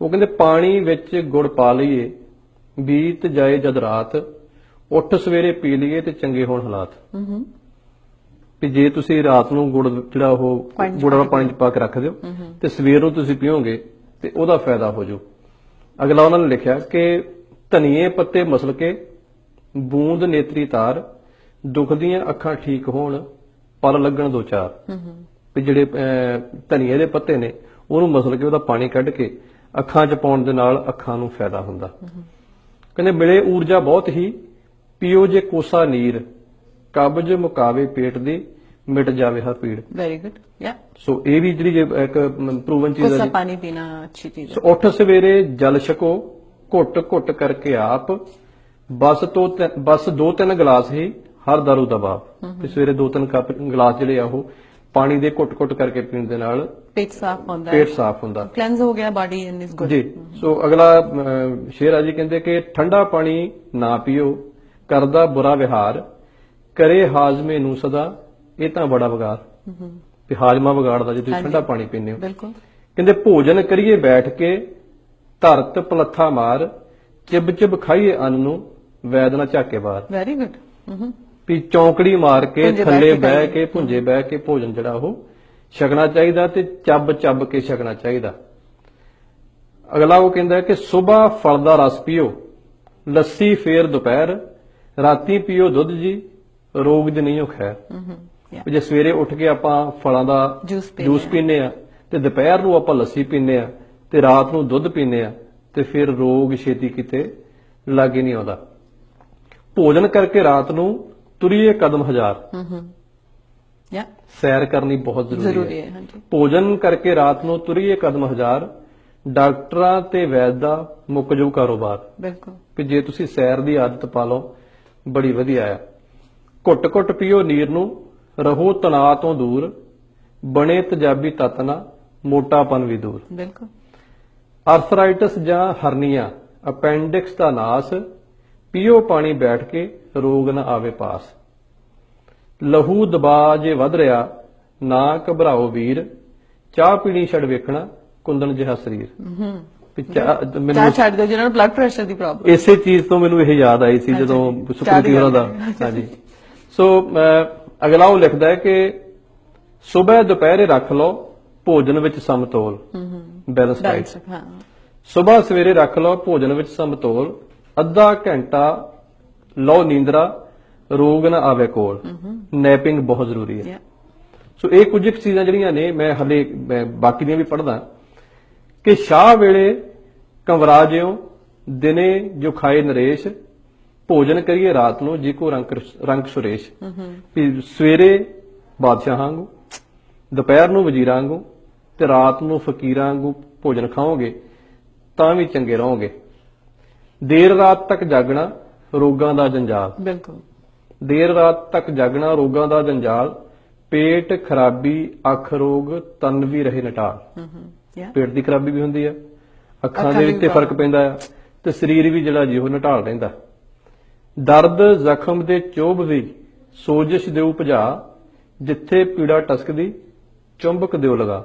ਉਹ ਕਹਿੰਦੇ ਪਾਣੀ ਵਿੱਚ ਗੁੜ ਪਾ ਲਈਏ ਬੀਤ ਜਾਏ ਜਦ ਰਾਤ ਉੱਠ ਸਵੇਰੇ ਪੀ ਲਈਏ ਤੇ ਚੰਗੇ ਹੋਣ ਹਾਲਾਤ। ਹੂੰ ਹੂੰ ਵੀ ਜੇ ਤੁਸੀਂ ਰਾਤ ਨੂੰ ਗੁੜ ਜਿਹੜਾ ਉਹ ਗੁੜ ਵਾਲਾ ਪਾਣੀ ਚ ਪਾ ਕੇ ਰੱਖ ਦਿਓ ਤੇ ਸਵੇਰ ਨੂੰ ਤੁਸੀਂ ਪੀਓਗੇ ਤੇ ਉਹਦਾ ਫਾਇਦਾ ਹੋ ਜਾਊ। ਅਗਲਾ ਉਹਨਾਂ ਨੇ ਲਿਖਿਆ ਕਿ ਧਨੀਏ ਪੱਤੇ ਮਸਲ ਕੇ ਬੂੰਦ ਨੇਤਰੀ ਤਾਰ ਦੁੱਖ ਦੀਆਂ ਅੱਖਾਂ ਠੀਕ ਹੋਣ ਪਲ ਲੱਗਣ ਦੋ ਚਾਰ। ਹੂੰ ਹੂੰ ਵੀ ਜਿਹੜੇ ਧਨੀਏ ਦੇ ਪੱਤੇ ਨੇ ਉਹਨੂੰ ਮਸਲ ਕੇ ਉਹਦਾ ਪਾਣੀ ਕੱਢ ਕੇ ਅੱਖਾਂ 'ਚ ਪਾਉਣ ਦੇ ਨਾਲ ਅੱਖਾਂ ਨੂੰ ਫਾਇਦਾ ਹੁੰਦਾ। ਕਹਿੰਦੇ ਮਿਲੇ ਊਰਜਾ ਬਹੁਤ ਹੀ ਪੀਓ ਜੇ ਕੋਸਾ ਨੀਰ ਕਬਜ ਮੁਕਾਵੇ ਪੇਟ ਦੇ ਮਿਟ ਜਾਵੇ ਹਰ ਪੀੜ। ਵੈਰੀ ਗੁੱਡ ਯਾ ਸੋ ਇਹ ਵੀ ਜਿਹੜੀ ਇੱਕ ਪ੍ਰੂਵਨ ਚੀਜ਼ ਹੈ ਕੋਸਾ ਪਾਣੀ ਪੀਣਾ ਅੱਛੀ ਚੀਜ਼ ਹੈ। ਸੋ ਉੱਠ ਸਵੇਰੇ ਜਲ ਛਕੋ ਘੁੱਟ ਘੁੱਟ ਕਰਕੇ ਆਪ ਬਸ ਤੋਂ ਬਸ ਦੋ ਤਿੰਨ ਗਲਾਸ ਹੀ ਹਰ ਦਾਰੂ ਦਬਾਪ ਤੇ ਸਵੇਰੇ ਦੋ ਤਿੰਨ ਕੱਪ ਗਲਾਸ ਜਿਹੜੇ ਆ ਉਹ ਪਾਣੀ ਦੇ ਘੁੱਟ ਘੁੱਟ ਕਰਕੇ ਪੀਣ ਦੇ ਨਾਲ ਪੇਟ ਸਾਫ਼ ਹੁੰਦਾ ਪੇਟ ਸਾਫ਼ ਹੁੰਦਾ ਕਲੈਂਸ ਹੋ ਗਿਆ ਬਾਡੀ ਐਂਡ ਇਸ ਗੁੱਡ ਜੀ ਸੋ ਅਗਲਾ ਸ਼ੇਰ ਆ ਜੀ ਕਹਿੰਦੇ ਕਿ ਠੰਡਾ ਪਾਣੀ ਨਾ ਪੀਓ ਕਰਦਾ ਬੁਰਾ ਵਿਹਾਰ ਕਰੇ ਹਾਜ਼ਮੇ ਨੂੰ ਸਦਾ ਇਹ ਤਾਂ ਬੜਾ ਵਿਗਾਰ ਤੇ ਹਾਜ਼ਮਾ ਵਿਗਾੜਦਾ ਜੇ ਤੁਸੀਂ ਠੰਡਾ ਪਾਣੀ ਪੀਂਦੇ ਹੋ ਬਿਲਕੁਲ ਕਹਿੰਦੇ ਭੋਜਨ ਕਰੀਏ ਬੈਠ ਕੇ ਧਰਤ ਪਲੱਥਾ ਮਾਰ ਚਿਬ ਚਿਬ ਖਾਈਏ ਅੰਨ ਨੂੰ ਵੈਦਨਾ ਚਾਕੇ ਬਾਹਰ ਵੈਰੀ ਗੁੱਡ ਵੀ ਚੌਂਕੜੀ ਮਾਰ ਕੇ ਥੱਲੇ ਬਹਿ ਕੇ ਭੁੰਜੇ ਬਹਿ ਕੇ ਭੋਜਨ ਜਿਹੜਾ ਉਹ ਛਕਣਾ ਚਾਹੀਦਾ ਤੇ ਚੱਬ ਚੱਬ ਕੇ ਛਕਣਾ ਚਾਹੀਦਾ। ਅਗਲਾ ਉਹ ਕਹਿੰਦਾ ਕਿ ਸਵੇਰ ਫਲ ਦਾ ਰਸ ਪੀਓ ਲੱਸੀ ਫੇਰ ਦੁਪਹਿਰ ਰਾਤੀ ਪੀਓ ਦੁੱਧ ਜੀ ਰੋਗ ਦੇ ਨਹੀਂ ਹੋ ਖੈਰ। ਜੇ ਸਵੇਰੇ ਉੱਠ ਕੇ ਆਪਾਂ ਫਲਾਂ ਦਾ ਜੂਸ ਪੀਨੇ ਆ ਤੇ ਦੁਪਹਿਰ ਨੂੰ ਆਪਾਂ ਲੱਸੀ ਪੀਨੇ ਆ ਤੇ ਰਾਤ ਨੂੰ ਦੁੱਧ ਪੀਨੇ ਆ ਤੇ ਫਿਰ ਰੋਗ ਛੇਤੀ ਕਿਤੇ ਲੱਗ ਹੀ ਨਹੀਂ ਆਉਂਦਾ। ਭੋਜਨ ਕਰਕੇ ਰਾਤ ਨੂੰ ਤੁਰੀਏ ਕਦਮ ਹਜ਼ਾਰ। ਸੈਰ ਕਰਨੀ ਬਹੁਤ ਜ਼ਰੂਰੀ ਹੈ। ਭੋਜਨ ਕਰਕੇ ਰਾਤ ਨੂੰ ਤੁਰੀਏ ਕਦਮ ਹਜ਼ਾਰ ਡਾਕਟਰਾਂ ਤੇ ਵੈਦ ਦਾ ਮੁੱਕ ਜੂ ਕਾਰੋਬਾਰ। ਬਿਲਕੁਲ। ਜੇ ਤੁਸੀਂ ਸੈਰ ਦੀ ਆਦਤ ਪਾ ਲਓ ਬੜੀ ਵਧੀਆ ਆ ਘੁੱਟ-ਘੁੱਟ ਪੀਓ ਨੀਰ ਨੂੰ ਰਹੋ ਤਣਾਅ ਤੋਂ ਦੂਰ ਬਣੇ ਤਜਾਬੀ ਤੱਤ ਨਾ ਮੋਟਾਪਨ ਵੀ ਦੂਰ। ਬਿਲਕੁਲ। ਆਰਥਰਾਈਟਿਸ ਜਾਂ ਹਰਨੀਆ ਅਪੈਂਡਿਕਸ ਦਾ ਨਾਸ ਪੀਓ ਪਾਣੀ ਬੈਠ ਕੇ ਰੋਗ ਨਾ ਆਵੇ ਪਾਸ। ਲਹੂ ਦਬਾ ਜੇ ਵਧ ਰਿਆ ਨਾ ਘਬਰਾਓ ਵੀਰ ਚਾਹ ਪੀਣੀ ਛੱਡ ਵੇਖਣਾ ਕੁੰਦਨ ਜਿਹਾ ਸਰੀਰ। ਹੂੰ। ਮੈਨੂੰ ਇਹ ਯਾਦ ਆਈ ਸੀ ਜਦੋਂ ਸੁਕ੍ਰਿਤੀ ਹੋਰਾਂ ਦਾ ਹਾਂਜੀ। ਸੋ ਅਗਲਾ ਉਹ ਲਿਖਦਾ ਹੈ ਕਿ ਸਵੇਰ ਦੁਪਹਿਰੇ ਰੱਖ ਲਓ ਭੋਜਨ ਵਿੱਚ ਸਮਤੋਲ। ਹੂੰ ਹੂੰ। ਬੈਲੈਂਸ ਡਾਈਟ ਸਵੇਰ ਸਵੇਰੇ ਰੱਖ ਲਓ ਭੋਜਨ ਵਿੱਚ ਸਮਤੋਲ। ਅੱਧਾ ਘੰਟਾ ਲਓ ਨੀਂਦਰਾ ਰੋਗ ਨਾ ਆਵੇ ਕੋਲ। mm-hmm. ਨੈਪਿੰਗ ਬਹੁਤ ਜ਼ਰੂਰੀ ਹੈ। ਸੋ ਇਹ ਕੁਝ ਚੀਜ਼ਾਂ ਜਿਹੜੀਆਂ ਨੇ ਮੈਂ ਹਲੇ ਬਾਕੀ ਦੀਆਂ ਵੀ ਪੜਦਾ ਕਿ ਸ਼ਾਹ ਵੇਲੇ ਕੰਵਰਾਜਿਓ ਦਿਨੇ ਜੋ ਖਾਏ ਨਰੇਸ਼ ਭੋਜਨ ਕਰੀਏ ਰਾਤ ਨੂੰ ਜੀ ਕੋ ਰੰਗ ਰੰਗ ਸੁਰੇਸ਼। mm-hmm. ਵੀ ਸਵੇਰੇ ਬਾਦਸ਼ਾਹ ਨੂੰ ਦੁਪਹਿਰ ਨੂੰ ਵਜ਼ੀਰਾਂ ਨੂੰ ਤੇ ਰਾਤ ਨੂੰ ਫਕੀਰਾਂ ਨੂੰ ਭੋਜਨ ਖਾਓਗੇ ਤਾਂ ਵੀ ਚੰਗੇ ਰਹੋਗੇ। ਦੇਰ ਰਾਤ ਤੱਕ ਜਾਗਣਾ ਰੋਗਾਂ ਦਾ ਜੰਜਾਲ। ਬਿਲਕੁਲ। ਦੇਰ ਰਾਤ ਤੱਕ ਜਾਗਣਾ ਰੋਗਾਂ ਦਾ ਜੰਜਾਲ ਪੇਟ ਖਰਾਬੀ ਅੱਖ ਰੋਗ ਤਨ ਵੀ ਰਹੇ ਨਟਾਲ। ਪੇਟ ਦੀ ਖਰਾਬੀ ਵੀ ਹੁੰਦੀ ਹੈ ਅੱਖਾਂ ਦੇ ਵਿੱਚ ਫ਼ਰਕ ਪੈਂਦਾ ਆ ਤੇ ਸਰੀਰ ਵੀ ਜਿਹੜਾ ਜੀ ਉਹ ਨਟਾਲ ਰਹਿੰਦਾ। ਦਰਦ ਜ਼ਖਮ ਦੇ ਚੋਬ ਵੀ ਸੋਜਿਸ਼ ਦੇ ਉਪਜਾ ਜਿੱਥੇ ਪੀੜਾ ਟਸਕਦੀ ਚੁੰਬਕ ਦਿਓ ਲਗਾ।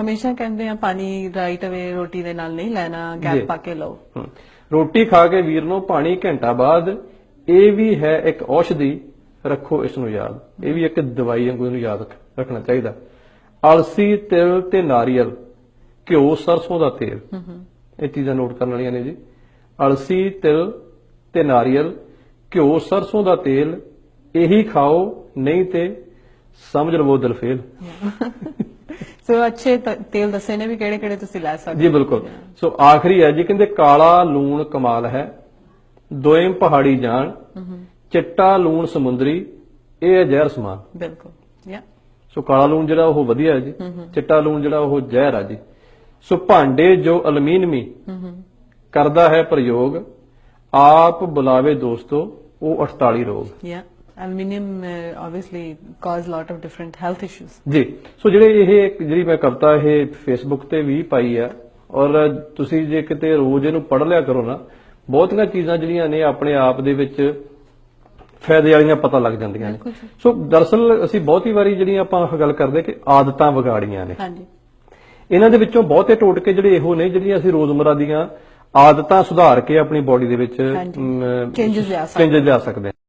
ਹਮੇਸ਼ਾ ਕਹਿੰਦੇ ਆ ਪਾਣੀ ਰਾਈਟ ਅਵੇ ਰੋਟੀ ਦੇ ਨਾਲ ਨਹੀਂ ਲੈਣਾ। ਗੈਪ ਪਾ ਕੇ ਲਓ। ਹਮ, ਰੋਟੀ ਖਾ ਕੇ ਵੀਰ ਨੂੰ ਪਾਣੀ ਘੰਟਾ ਬਾਅਦ ਇਹ ਵੀ ਹੈ ਇੱਕ ਔਸ਼ਧੀ ਰੱਖੋ ਇਸ ਨੂੰ ਯਾਦ। ਇਹ ਵੀ ਇੱਕ ਦਵਾਈ ਵਾਂਗੂ ਇਹਨੂੰ ਯਾਦ ਰੱਖ- ਰੱਖਣਾ ਚਾਹੀਦਾ। ਅਲਸੀ ਤਿਲ ਤੇ ਨਾਰੀਅਲ ਘਿਓ ਸਰਸੋਂ ਦਾ ਤੇਲ। ਇਹ ਚੀਜ਼ਾਂ ਨੋਟ ਕਰਨ ਵਾਲੀਆਂ ਨੇ ਜੀ। ਅਲਸੀ ਤਿਲ ਤੇ ਨਾਰੀਅਲ ਘਿਓ ਸਰਸੋਂ ਦਾ ਤੇਲ ਇਹੀ ਖਾਓ ਨਹੀਂ ਤੇ ਸਮਝ ਲਵੋ ਦਿਲ ਫੇਲ। ਸੋ ਅੱਛੇ ਤ- ਤੇਲ ਦੱਸੇ ਨੇ ਵੀ ਕਿਹੜੇ ਕਿਹੜੇ ਤੁਸੀਂ ਲੈ ਸਕਦੇ ਜੀ ਬਿਲਕੁਲ। ਸੋ ਆਖਰੀ ਹੈ ਜੀ ਕਹਿੰਦੇ ਕਾਲਾ ਲੂਣ ਕਮਾਲ ਹੈ ਦੋਇਮ ਪਹਾੜੀ ਜਾਣ ਚਿੱਟਾ ਲੂਣ ਸਮੁੰਦਰੀ ਇਹ ਹੈ ਜ਼ਹਿਰ ਸਮਾਨ। ਬਿਲਕੁਲ ਯਾ। ਸੋ ਕਾਲਾ ਲੂਣ ਜਿਹੜਾ ਉਹ ਵਧੀਆ ਹੈ ਜੀ ਚਿੱਟਾ ਲੂਣ ਜਿਹੜਾ ਉਹ ਜ਼ਹਿਰ ਆ ਜੀ। ਸੋ ਭਾਂਡੇ ਜੋ ਅਲਮੀਨਮੀ ਕਰਦਾ ਹੈ ਪ੍ਰਯੋਗ ਆਪ ਬੁਲਾਵੇ ਦੋਸਤੋ ਉਹ 48 ਰੋਗ. Uh, obviously cause lot of different health issues. ਜੀ ਸੋ ਜਿਹੜੇ ਇਹ ਇੱਕ ਜਿਹੜੀ ਮੈਂ ਕਵਿਤਾ ਇਹ ਫੇਸਬੁੱਕ ਤੇ ਵੀ ਪਾਈ ਆ ਔਰ ਤੁਸੀਂ ਜੇ ਕਿਤੇ ਰੋਜ਼ ਇਹਨੂੰ ਪੜ੍ਹ ਲਿਆ ਕਰੋ ਨਾ ਬਹੁਤੀਆਂ ਚੀਜ਼ਾਂ ਜਿਹੜੀਆਂ ਨੇ ਆਪਣੇ ਆਪ ਦੇ ਵਿੱਚ ਫਾਇਦੇ ਵਾਲੀਆਂ ਪਤਾ ਲੱਗ ਜਾਂਦੀਆਂ ਨੇ। ਸੋ ਦਰਅਸਲ ਅਸੀਂ ਬਹੁਤੀ ਵਾਰੀ ਜਿਹੜੀਆਂ ਆਪਾਂ ਗੱਲ ਕਰਦੇ ਕਿ ਆਦਤਾਂ ਵਿਗਾੜੀਆਂ ਨੇ। ਹਾਂਜੀ। ਇਹਨਾਂ ਦੇ ਵਿੱਚੋਂ ਬਹੁਤੇ ਟੋਟਕੇ ਜਿਹੜੇ ਇਹੋ ਨੇ ਜਿਹੜੀਆਂ ਅਸੀਂ ਰੋਜ਼ਮਰਾ ਦੀਆਂ ਆਦਤਾਂ ਸੁਧਾਰ ਕੇ ਆਪਣੀ ਬਾਡੀ ਦੇ ਵਿੱਚ ਚੇਂਜਸ ਲਿਆ ਸਕਦੇ ਹਾਂ।